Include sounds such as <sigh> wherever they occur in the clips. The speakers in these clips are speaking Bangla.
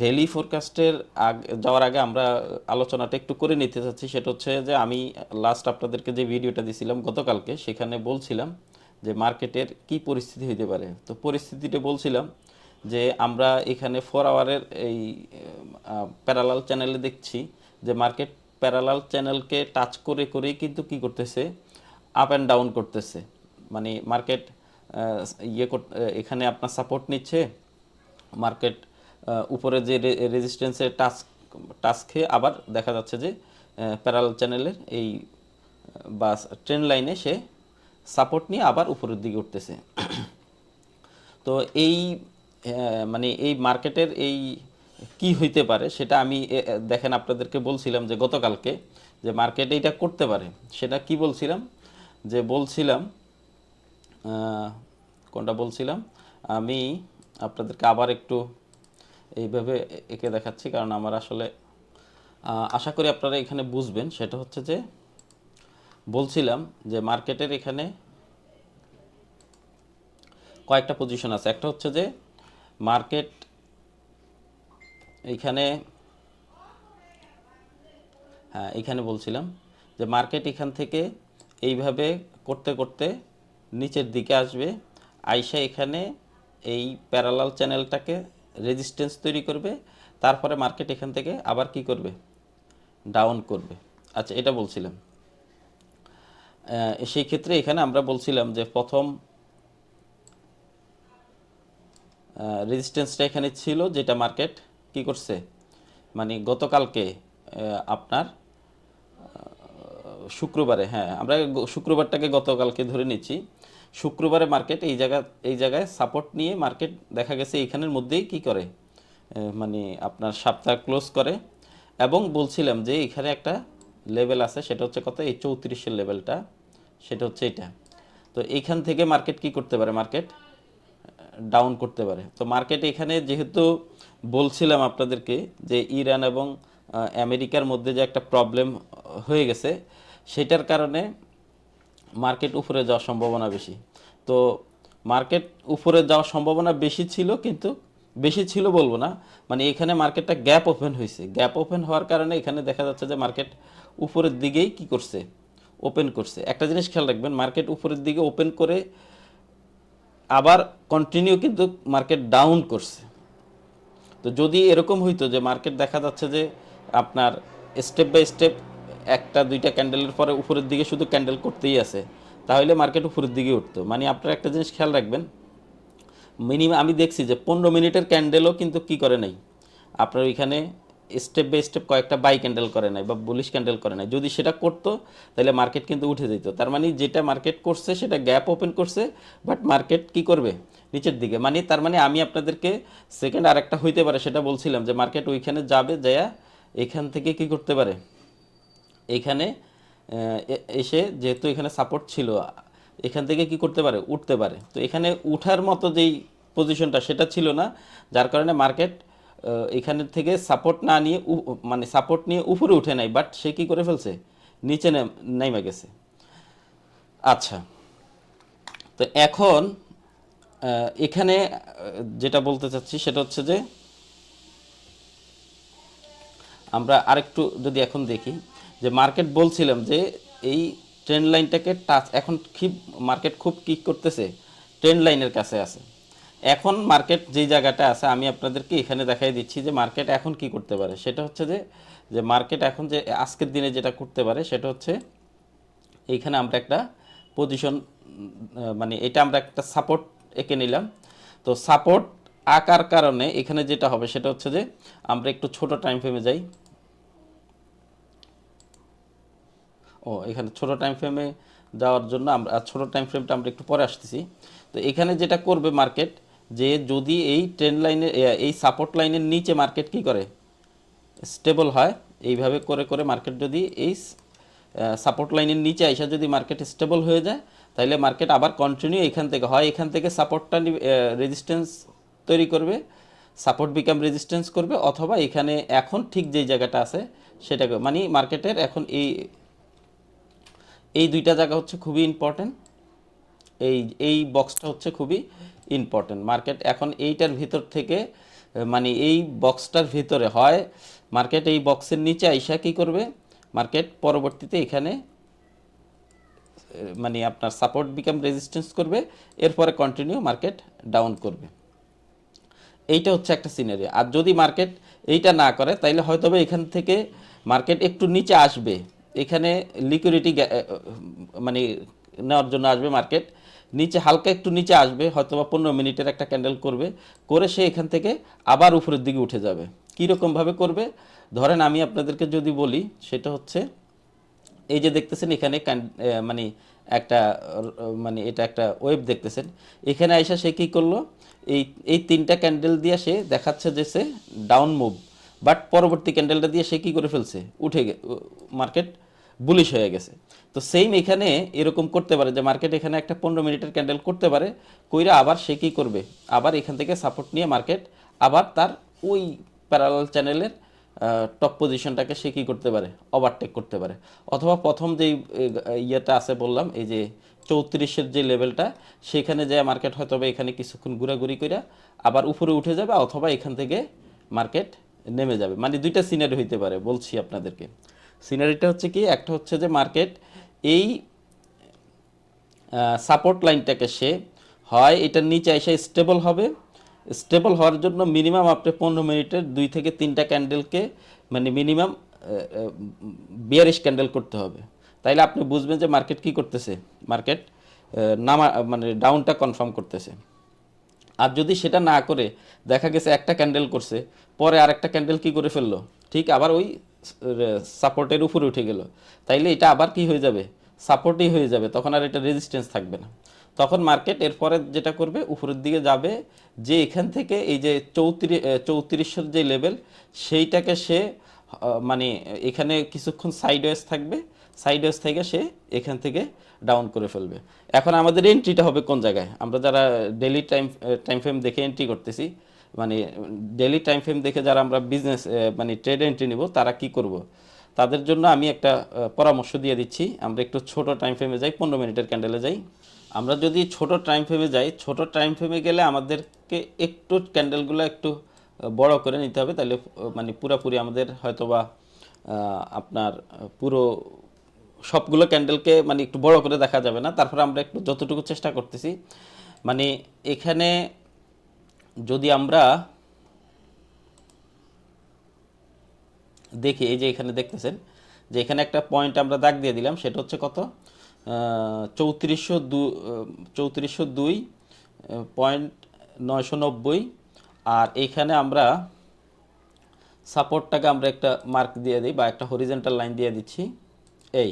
ডেলি ফোরকাস্টের আগে, যাওয়ার আগে আমরা আলোচনাটা একটু করে নিতে চাচ্ছি। সেটা হচ্ছে যে আমি লাস্ট আপনাদেরকে যে ভিডিওটা দিছিলাম গতকালকে, সেখানে বলছিলাম যে মার্কেটের কি পরিস্থিতি হইতে পারে। তো পরিস্থিতিটা বলছিলাম যে আমরা এখানে ফোর আওয়ারের এই প্যারালাল চ্যানেলে দেখছি যে মার্কেট প্যারালাল চ্যানেলকে টাচ করে করেই কিন্তু কি করতেছে? আপ অ্যান্ড ডাউন করতেছে। মানে মার্কেট ইয়ে এখানে আপনার সাপোর্ট নিচ্ছে মার্কেট উপরে যে রেজিস্ট্যান্সের টাচ টাচ খেয়ে আবার দেখা যাচ্ছে যে প্যারাল চ্যানেলের এই বা ট্রেন লাইনে সে সাপোর্ট নিয়ে আবার উপরের দিকে উঠতেছে। <clears throat> তো এই মানে এই মার্কেটের এই কি হইতে পারে সেটা আমি দেখেন আপনাদেরকে বলছিলাম যে গতকালকে যে মার্কেট এইটা করতে পারে। সেটা কি বলছিলাম? যে বলছিলাম কোনটা বলছিলাম? আমি আপনাদেরকে আবার একটু এইভাবে একে দেখাচ্ছি। কারণ আমার আসলে আশা করি আপনারা এখানে বুঝবেন। সেটা হচ্ছে যে, বলছিলাম যে মার্কেটের এখানে কয়েকটা পজিশন আছে। একটা হচ্ছে যে, মার্কেট এইখানে হ্যাঁ এখানে বলছিলাম যে মার্কেট এখান থেকে এইভাবে করতে করতে নিচের দিকে আসবে। আইসা এখানে এই প্যারালাল চ্যানেলটাকে রেজিস্ট্যান্স তৈরি করবে, তারপরে মার্কেট এখান থেকে আবার কি করবে? ডাউন করবে। আচ্ছা এটা বলছিলাম। সেই ক্ষেত্রে এখানে আমরা বলছিলাম যে প্রথম রেজিস্ট্যান্সটা এখানে ছিল যেটা মার্কেট কি করছে? মানে গতকালকে আপনার শুক্রবারে হ্যাঁ আমরা শুক্রবারটাকে গতকালকে ধরে নিচ্ছি। শুক্রবারে মার্কেট এই জায়গা এই জায়গায় সাপোর্ট নিয়ে মার্কেট দেখা গেছে এইখানের মধ্যেই কি করে? মানে আপনার সপ্তাহ ক্লোজ করে। এবং বলছিলাম যে এখানে একটা লেভেল আছে, সেটা হচ্ছে কত? এই চৌত্রিশের লেভেলটা সেটা হচ্ছে এটা। তো এইখান থেকে মার্কেট কি করতে পারে? মার্কেট ডাউন করতে পারে। তো মার্কেট এখানে যেহেতু বলছিলাম আপনাদেরকে যে ইরান এবং আমেরিকার মধ্যে যে একটা প্রবলেম হয়ে গেছে, সেটার কারণে মার্কেট উপরে যাওয়ার সম্ভাবনা বেশি। তো মার্কেট উপরে যাওয়ার সম্ভাবনা বেশি ছিল, কিন্তু বেশি ছিল বলব না। মানে এখানে মার্কেটটা গ্যাপ ওপেন হয়েছে। গ্যাপ ওপেন হওয়ার কারণে এখানে দেখা যাচ্ছে যে মার্কেট উপরের দিকেই কি করছে? ওপেন করছে। একটা জিনিস খেয়াল রাখবেন, মার্কেট উপরের দিকে ওপেন করে আবার কন্টিনিউ কিন্তু মার্কেট ডাউন করছে। তো যদি এরকম হইতো যে মার্কেট দেখা যাচ্ছে যে আপনার স্টেপ বাই স্টেপ একটা, দুইটা ক্যান্ডেলের পরে উপরের দিকে শুধু ক্যান্ডেল করতেই আছে। তাহলে মার্কেট উপরের দিকে উঠতো। মানে আপনারা একটা জিনিস খেয়াল রাখবেন মিনিমাম আমি দেখছি যে পনেরো মিনিটের ক্যান্ডেলও কিন্তু কি করে নাই? আপনার ওইখানে স্টেপ বাই স্টেপ কয়েকটা বাই ক্যান্ডেল করে নাই বা বুলিশ ক্যান্ডেল করে নাই। যদি সেটা করতো, তাহলে মার্কেট কিন্তু উঠে যেত। তার মানে যেটা মার্কেট করছে, সেটা গ্যাপ ওপেন করছে বাট মার্কেট কি করবে? নিচের দিকে। মানে তার মানে আমি আপনাদেরকে সেকেন্ড আরেকটা হইতে পারে সেটা বলছিলাম যে মার্কেট ওইখানে যাবে যায়া এখান থেকে কি করতে পারে? এখানে এসে যেহেতু এখানে সাপোর্ট ছিল, এখান থেকে কি করতে পারে? উঠতে পারে। তো এখানে উঠার মতো যেই পজিশনটা সেটা ছিল না, যার কারণে মার্কেট এখানের থেকে সাপোর্ট না নিয়ে মানে সাপোর্ট নিয়ে উপরে উঠে নাই বাট সে কি করে ফেলছে? নিচে নেম- নেমে গেছে। আচ্ছা। তো এখন এখানে, যেটা বলতে চাচ্ছি সেটা হচ্ছে যে, আমরা আরেকটু যদি এখন দেখি যে মার্কেট বলছিলাম যে এই ট্রেন্ড লাইনটাকে টাচ এখন খুব মার্কেট খুব কি করতেছে ট্রেন্ড লাইনের কাছে আছে। এখন মার্কেট যেই জায়গাটা আছে, আমি আপনাদেরকে এখানে দেখাই দিচ্ছি যে মার্কেট এখন কি করতে পারে। সেটা হচ্ছে যে যে মার্কেট এখন যে আজকের দিনে যেটা করতে পারে, সেটা হচ্ছে এইখানে আমরা একটা পজিশন মানে এটা আমরা একটা সাপোর্ট এঁকে নিলাম। তো সাপোর্ট আকার কারণে এখানে যেটা হবে, সেটা হচ্ছে যে আমরা একটু ছোট টাইম ফ্রেমে যাই। ও, এখানে ছোট টাইম ফ্রেমে যাওয়ার জন্য আমরা ছোট টাইম ফ্রেমটা আমরা একটু পরে আসতেছি। তো এখানে যেটা করবে মার্কেট যে যদি এই ট্রেন লাইনে এই সাপোর্ট লাইনের নিচে মার্কেট কি করে? স্টেবল হয়। এইভাবে করে করে মার্কেট যদি এই সাপোর্ট লাইনের নিচে আইসা যদি মার্কেট স্টেবল হয়ে যায় তাহলে মার্কেট আবার কন্টিনিউ এখান থেকে হয়। এখান থেকে সাপোর্টটা রেজিস্ট্যান্স তৈরি করবে সাপোর্ট বিকাম রেজিস্ট্যান্স করবে, অথবা এখানে এখন ঠিক যেই জায়গাটা আছে, সেটাকে মানে মার্কেটের এখন এই এই দুইটা জায়গা হচ্ছে খুবই ইম্পর্টেন্ট এই এই বক্সটা হচ্ছে খুবই ইম্পর্টেন্ট মার্কেট এখন এইটার ভিতর থেকে মানে এই বক্সটার ভিতরে হয় মার্কেট এই বক্সের নিচে আইসা কী করবে? মার্কেট পরবর্তীতে এখানে মানে আপনার সাপোর্ট বিকাম রেজিস্ট্যান্স করবে, এরপরে কন্টিনিউ মার্কেট ডাউন করবে। এইটা হচ্ছে একটা সিনারি আর যদি মার্কেট এইটা না করে, তাইলে হয়তো এখান থেকে মার্কেট একটু নিচে আসবে। এখানে লিকুইডিটি মানে নেওয়ার জন্য আসবে মার্কেট নিচে, হালকা একটু নিচে আসবে হয়তো বা পনেরো মিনিটের একটা ক্যান্ডেল করবে, করে সে এখান থেকে আবার উপরের দিকে উঠে যাবে। কীরকমভাবে করবে? ধরেন আমি আপনাদেরকে যদি বলি, সেটা হচ্ছে, এই যে দেখতেছেন এখানে মানে একটা মানে এটা একটা ওয়েব দেখতেছেন। এখানে আইসা সে কী করল? এই এই তিনটা ক্যান্ডেল দিয়ে সে দেখাচ্ছে যে সে ডাউন মুভ বাট পরবর্তী ক্যান্ডেলটা দিয়ে সে কী করে ফেলছে? উঠে মার্কেট বুলিশ হয়ে গেছে। তো সেম এখানে এরকম করতে পারে যে মার্কেট এখানে একটা পনেরো মিনিটের ক্যান্ডেল করতে পারে, কইরা আবার সে কী করবে? আবার এখান থেকে সাপোর্ট নিয়ে মার্কেট আবার তার ওই প্যারালাল চ্যানেলের টপ পজিশনটাকে সে কী করতে পারে? ওভারটেক করতে পারে। অথবা প্রথম যেই ইয়েটা আছে বললাম, এই যে চৌত্রিশের যে লেভেলটা সেখানে যায় মার্কেট হয়তো এখানে কিছুক্ষণ ঘোরাঘুরি করে আবার উপরে উঠে যাবে, অথবা এখান থেকে মার্কেট নেমে যাবে। মানে দুইটা সিনারি হইতে পারে, বলছি আপনাদেরকে। সিনারিটা হচ্ছে কি, একটা হচ্ছে যে মার্কেট এই সাপোর্ট লাইনটাকে সে হয়, এটার নিচে এসে স্টেবল হবে। স্টেবল হওয়ার জন্য মিনিমাম আপনি পনেরো মিনিটের দুই থেকে তিনটা ক্যান্ডেলকে মানে মিনিমাম বিয়ারিশ ক্যান্ডেল করতে হবে। তাইলে আপনি বুঝবেন যে মার্কেট কি করতেছে। মার্কেট নামা মানে ডাউনটা কনফার্ম করতেছে। আর যদি সেটা না করে, দেখা গেছে একটা ক্যান্ডেল করছে, পরে আর একটা ক্যান্ডেল কি করে ফেলল? ঠিক আবার ওই সাপোর্টের উপরে উঠে গেল। তাইলে এটা আবার কি হয়ে যাবে? সাপোর্টই হয়ে যাবে, তখন আর এটা রেজিস্ট্যান্স থাকবে না। তখন মার্কেট এরপরে যেটা করবে, উপরের দিকে যাবে, যে এখান থেকে এই যে চৌত্রিশ চৌত্রিশের যে লেভেল সেইটাকে সে মানে এখানে কিছুক্ষণ সাইডওয়েজ থাকবে সাইডওয়েজ থেকে সে এখান থেকে ডাউন করে ফেলবে। এখন আমাদের এন্ট্রিটা হবে কোন জায়গায়? আমরা যারা ডেলি টাইম টাইম ফ্রেম দেখে এন্ট্রি করতেছি মানে ডেলি টাইম ফ্রেম দেখে যারা আমরা বিজনেস মানে ট্রেড এন্ট্রি নিব, তারা কি করব? তাদের জন্য আমি একটা পরামর্শ দিয়ে দিচ্ছি। আমরা একটু ছোট টাইম ফ্রেমে যাই, পনেরো মিনিটের ক্যান্ডেলে যাই। আমরা যদি ছোট টাইম ফ্রেমে যাই, ছোট টাইম ফ্রেমে গেলে আমাদেরকে একটু ক্যান্ডেলগুলো একটু বড় করে নিতে হবে। তাহলে মানে পুরাপুরি আমাদের হয়তোবা আপনার পুরো সবগুলো ক্যান্ডেলকে মানে একটু বড় করে দেখা যাবে না। তারপরে আমরা একটু যতটুকু চেষ্টা করতেছি মানে এখানে যদি আমরা দেখি, এই যে এখানে দেখতেছেন, যে এখানে একটা পয়েন্ট আমরা দাগ দিয়ে দিলাম, সেটা হচ্ছে কত? চৌত্রিশশো দু চৌত্রিশশো দুই পয়েন্ট নয়শো নব্বই, আর এইখানে আমরা সাপোর্টটাকে আমরা একটা মার্ক দিয়ে দিই বা একটা হরিজেন্টাল লাইন দিয়ে দিচ্ছি, এই।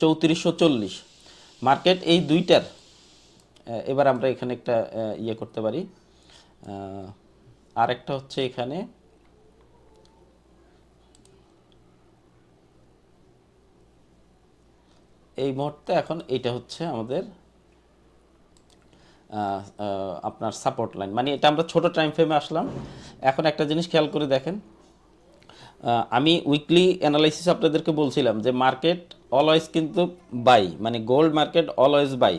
চৌত্রিশশো চল্লিশ। মার্কেট এই দুইটার এবার আমরা এখানে একটা ইয়ে করতে পারি। আরেকটা হচ্ছে এখানে, এই মুহূর্তে এখন এইটা হচ্ছে আমাদের আপনার সাপোর্ট লাইন মানে এটা আমরা ছোট টাইম ফ্রেমে আসলাম। এখন একটা জিনিস খেয়াল করে দেখেন। আমি উইকলি অ্যানালাইসিস আপনাদেরকে বলছিলাম যে মার্কেট অলওয়েজ কিন্তু বাই মানে গোল্ড মার্কেট অলওয়েজ বাই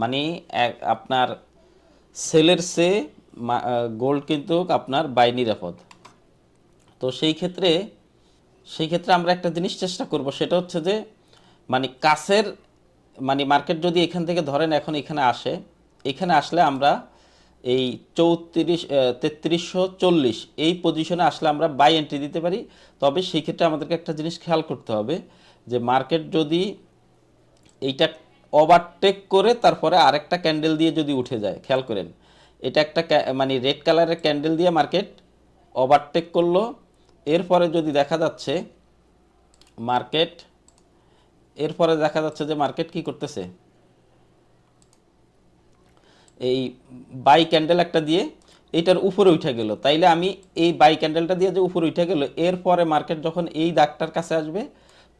মানে আপনার সেলের সে গোল্ড কিন্তু আপনার বাই নিরাপদ। তো সেই ক্ষেত্রে সেই ক্ষেত্রে আমরা একটা জিনিস চেষ্টা করব, সেটা হচ্ছে যে মানে কাছের মানে মার্কেট যদি এখান থেকে ধরেন এখন এখানে আসে, এখানে আসলে আমরা এই চৌত্রিশ তেত্রিশশো চল্লিশ এই পজিশনে আসলে আমরা বাই এন্ট্রি দিতে পারি। তবে সেই ক্ষেত্রে আমাদেরকে একটা জিনিস খেয়াল করতে হবে যে মার্কেট যদি এইটা ওভারটেক করে তারপরে আরেকটা ক্যান্ডেল দিয়ে যদি উঠে যায়, খেয়াল করেন। এটা একটা মানে রেড কালারের ক্যান্ডেল দিয়ে মার্কেট ওভারটেক করল। এরপরে যদি দেখা যাচ্ছে মার্কেট এরপরে দেখা যাচ্ছে যে মার্কেট কি করতেছে? এই বাই ক্যান্ডেল একটা দিয়ে এইটার উপরে উঠে গেল। তাইলে আমি এই বাই ক্যান্ডেলটা দিয়ে যে উপরে উঠে গেল, এরপরে মার্কেট যখন এই দাগটার কাছে আসবে,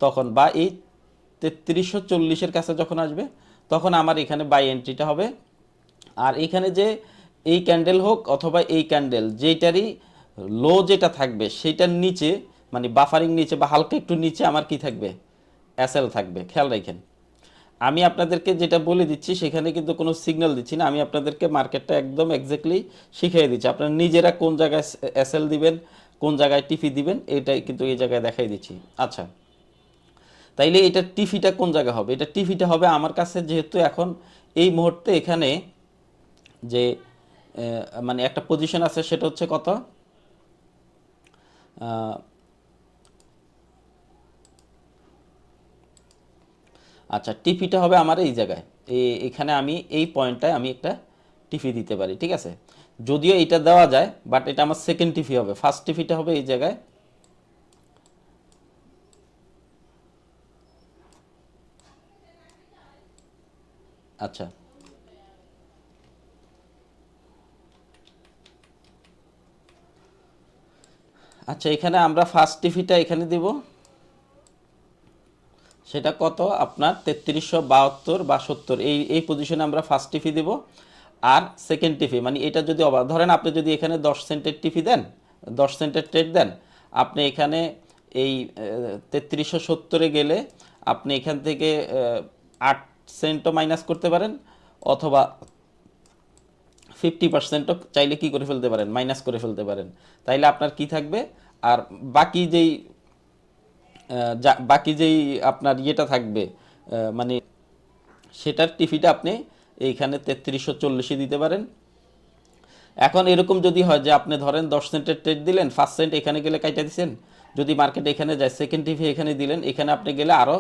তখন বা এই তেত্রিশশো চল্লিশের কাছে যখন আসবে, তখন আমার এখানে বাই এন্ট্রিটা হবে। আর এখানে যে এই ক্যান্ডেল হোক অথবা এই ক্যান্ডেল যেটারই লো যেটা থাকবে সেটার নিচে মানে বাফারিং নিচে বা হালকা একটু নিচে আমার কি থাকবে? অ্যাসেল থাকবে। খেয়াল রাখেন। আমি আপনাদেরকে যেটা বলে দিচ্ছি, সেখানে কিন্তু কোনো সিগন্যাল দিচ্ছি না। আমি আপনাদেরকে মার্কেটটা একদম এক্স্যাক্টলি শিখিয়ে দিচ্ছি। আপনারা নিজেরা কোন জায়গায় এসএল দিবেন, কোন জায়গায় টিফি দিবেন, এটাই কিন্তু এই জায়গায় দেখাই দিচ্ছি। আচ্ছা তাইলে এটা টিফিটা কোন জায়গায় হবে? এটা টিফিটা হবে আমার কাছে যেহেতু এখন এই মুহূর্তে এখানে যে মানে একটা পজিশন আছে, সেটা হচ্ছে কত? আচ্ছা টিফিটা হবে আমার এই জায়গায়। এখানে আমি এই পয়েন্টটায় আমি একটা টিফি দিতে পারি, ঠিক আছে? যদিও এটা দেওয়া যায় বাট এটা আমার সেকেন্ড টিফি হবে। ফার্স্ট টিফিটা হবে এই জায়গায়। আচ্ছা। আচ্ছা এখানে আমরা ফার্স্ট টিফিটা এখানে দিব। সেটা কত? আপনার তেত্রিশশো বাহাত্তর বা সত্তর। এই এই পজিশনে আমরা ফার্স্ট টিফি দেব। আর সেকেন্ড টিফি মানে এটা যদি ধরেন আপনি যদি এখানে দশ সেন্টের টিফি দেন, দশ সেন্টের ট্রেড দেন, আপনি এখানে এই তেত্রিশশো সত্তরে গেলে আপনি এখান থেকে আট সেন্টও মাইনাস করতে পারেন, অথবা ফিফটি পার্সেন্টও চাইলে কি করে ফেলতে পারেন? মাইনাস করে ফেলতে পারেন। তাইলে আপনার কি থাকবে? আর বাকি যেই বাকি যেই আপনার ইয়েটা থাকবে মানে সেটার টিফিটা আপনি এইখানে তেত্রিশশো চল্লিশে দিতে পারেন। এখন এরকম যদি হয় যে আপনি ধরেন দশ সেন্টের ট্রেড দিলেন ফার্স্ট সেন্ট এখানে গেলে কাইটা দিচ্ছেন যদি মার্কেট এখানে যায় সেকেন্ড টিভি এখানে দিলেন, এখানে আপনি গেলে আরও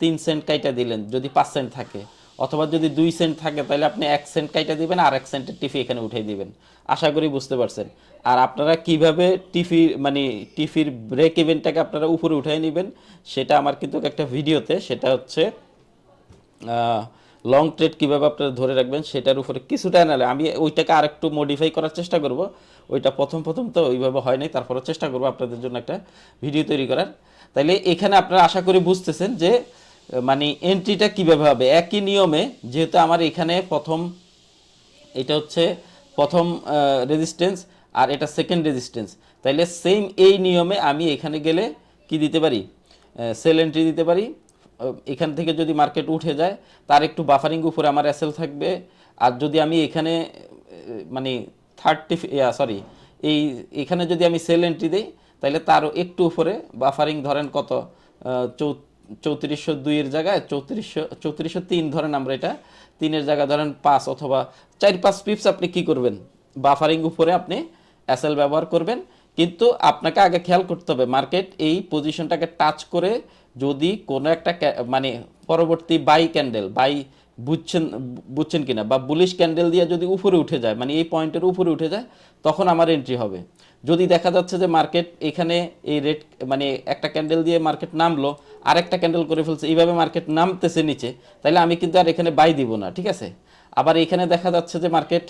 তিন সেন্ট কাইটা দিলেন, যদি পাঁচ সেন্ট থাকে। অথবা যদি দুই সেন্ট থাকে, তাহলে আপনি এক সেন্ট কাইটা দিবেন আর এক সেন্টের টিফি এখানে উঠিয়ে দিবেন। আশা করি বুঝতে পারছেন। আর আপনারা কীভাবে টিফি মানে টিফির ব্রেক ইভেন্টটাকে আপনারা উপরে উঠিয়ে নেবেন, সেটা আমার কিন্তু একটা ভিডিওতে, সেটা হচ্ছে লং ট্রেড কীভাবে আপনারা ধরে রাখবেন, সেটার উপরে কিছুটা নালে আমি ওইটাকে আরেকটু মডিফাই করার চেষ্টা করব। ওইটা প্রথম প্রথম তো ওইভাবে হয় নাই তারপরে চেষ্টা করব আপনাদের জন্য একটা ভিডিও তৈরি করার। তাইলে এখানে আপনারা আশা করি বুঝতেছেন যে মানে এন্ট্রিটা কীভাবে হবে? একই নিয়মে, যেহেতু আমার এখানে প্রথম, এটা হচ্ছে প্রথম রেজিস্ট্যান্স আর এটা সেকেন্ড রেজিস্ট্যান্স তাইলে সেম এই নিয়মে আমি এখানে গেলে কি দিতে পারি? সেল এন্ট্রি দিতে পারি। এখান থেকে যদি মার্কেট উঠে যায়, তার একটু বাফারিং উপরে আমার এসএল থাকবে। আর যদি আমি এখানে মানে থার্টি সরি এই, এখানে যদি আমি সেল এন্ট্রি দিই তাহলে তারও একটু উপরে বাফারিং ধরেন কত? চৌ চৌত্রিশশো দুইয়ের জায়গায় চৌত্রিশশো চৌত্রিশশো তিন ধরেন আমরা এটা। তিনের জায়গায় ধরেন পাঁচ অথবা চার, পাঁচ পিপস আপনি কি করবেন? বাফারিং উপরে আপনি এসএল ব্যবহার করবেন। কিন্তু আপনাকে আগে খেয়াল করতে হবে মার্কেট এই পজিশনটাকে টাচ করে যদি কোনো একটা মানে পরবর্তী বাই ক্যান্ডেল বাই বুঝছেন বুঝছেন কিনা? বা বুলিশ ক্যান্ডেল দিয়ে যদি উপরে উঠে যায় মানে এই পয়েন্টের উপরে উঠে যায়, তখন আমার এন্ট্রি হবে। যদি দেখা যাচ্ছে যে মার্কেট এখানে এই রেট মানে একটা ক্যান্ডেল দিয়ে মার্কেট নামলো আর একটা ক্যান্ডেল করে ফেলছে, এইভাবে মার্কেট নামতেছে নিচে তাহলে আমি কিন্তু আর এখানে বাই দিব না, ঠিক আছে? আবার এখানে দেখা যাচ্ছে যে মার্কেট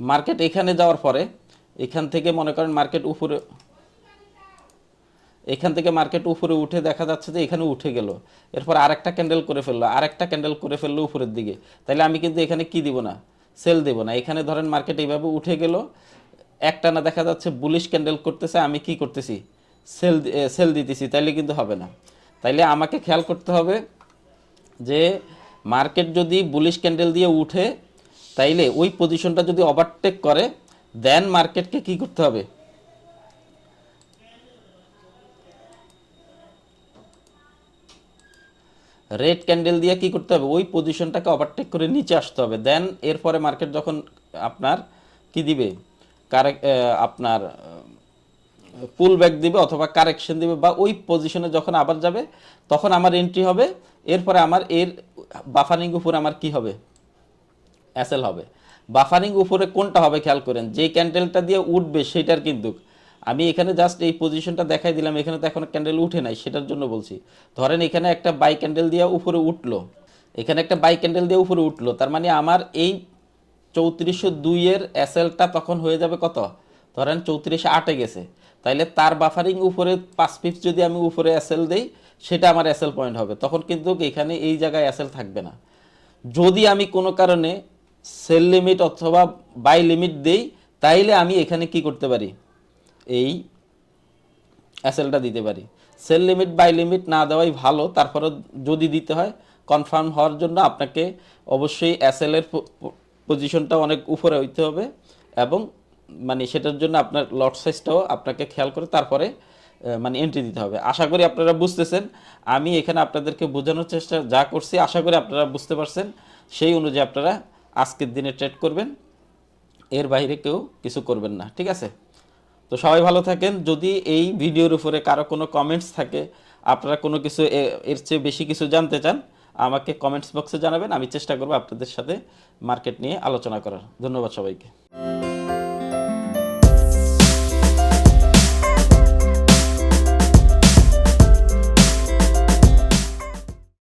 মার্কেট এখানে যাওয়ার পরে, এখান থেকে মনে করেন মার্কেট উপরে, এখান থেকে মার্কেট উপরে উঠে দেখা যাচ্ছে যে এখানে উঠে গেল। এরপর আরেকটা ক্যান্ডেল করে ফেলল, আরেকটা ক্যান্ডেল করে ফেলল উপরের দিকে। তাহলে আমি কিন্তু এখানে কি দিব না? সেল দেব না। এখানে ধরেন মার্কেট এইভাবে উঠে গেল একটা না দেখা যাচ্ছে বুলিশ ক্যান্ডেল করতেছে, আমি কি করতেছি? সেল সেল দিতেছি, তাইলে কিন্তু হবে না। তাইলে আমাকে খেয়াল করতে হবে যে মার্কেট যদি বুলিশ ক্যান্ডেল দিয়ে উঠে, তাইলে ওই পজিশনটা যদি ওভারটেক করে দেন মার্কেটকে কি করতে হবে? রেড ক্যান্ডেল দিয়ে কি করতে হবে? ওই পজিশনটাকে ওভারটেক করে নিচে আসতে হবে। দেন এরপরে মার্কেট যখন আপনার কি দিবে? কারেক্ট আপনার পুল ব্যাক দিবে অথবা কারেকশন দিবে বা ওই পজিশনে যখন আবার যাবে, তখন আমার এন্ট্রি হবে, এরপরে আমার এর বাফারিং উপরে আমার কি হবে? অ্যাসেল হবে। বাফারিং উপরে কোনটা হবে খেয়াল করেন, যে ক্যান্ডেলটা দিয়ে উঠবে সেটার কিন্তু, আমি এখানে জাস্ট এই পজিশনটা দেখাই দিলাম, এখানে তো এখন ক্যান্ডেল উঠে নাই, সেটার জন্য বলছি। ধরেন এখানে একটা বাই ক্যান্ডেল দিয়ে উপরে উঠল, এখানে একটা বাই ক্যান্ডেল দিয়ে উপরে উঠল, তার মানে আমার এই চৌত্রিশশো দুইয়ের এসএলটা তখন হয়ে যাবে কত? ধরেন চৌত্রিশশো আটে গেছে। তাইলে তার বাফারিং উপরে পাঁচ পিপস যদি আমি উপরে এসএল দেই, সেটা আমার এসএল পয়েন্ট হবে। তখন কিন্তু এখানে এই জায়গায় এসএল থাকবে না। যদি আমি কোনো কারণে সেল লিমিট অথবা বাই লিমিট দেই, তাইলে আমি এখানে কি করতে পারি? এই এসএলটা দিতে পারি। সেল লিমিট বাই লিমিট না দেওয়াই ভালো। তারপরে যদি দিতে হয় কনফার্ম হওয়ার জন্য আপনাকে অবশ্যই এর পজিশনটা অনেক উপরে হইতে হবে এবং মানে সেটার জন্য আপনার লট সাইজটাও আপনাকে খেয়াল করে তারপরে মানে এন্ট্রি দিতে হবে। আশা করি আপনারা বুঝতেছেন। আমি এখানে আপনাদেরকে বোঝানোর চেষ্টা যা করছি, আশা করি আপনারা বুঝতে পারছেন। সেই অনুযায়ী আপনারা আজকের দিনে ট্রেড করবেন। এর বাইরে কেউ কিছু করবেন না, ঠিক আছে? তো সবাই ভালো থাকেন। যদি এই ভিডিওর উপরে কারও কোনো কমেন্টস থাকে, আপনারা কোনো কিছু এর চেয়ে বেশি কিছু জানতে চান আমাকে কমেন্টস বক্সে জানাবেন, আমি চেষ্টা করব আপনাদের সাথে মার্কেট নিয়ে আলোচনা করার। ধন্যবাদ সবাইকে।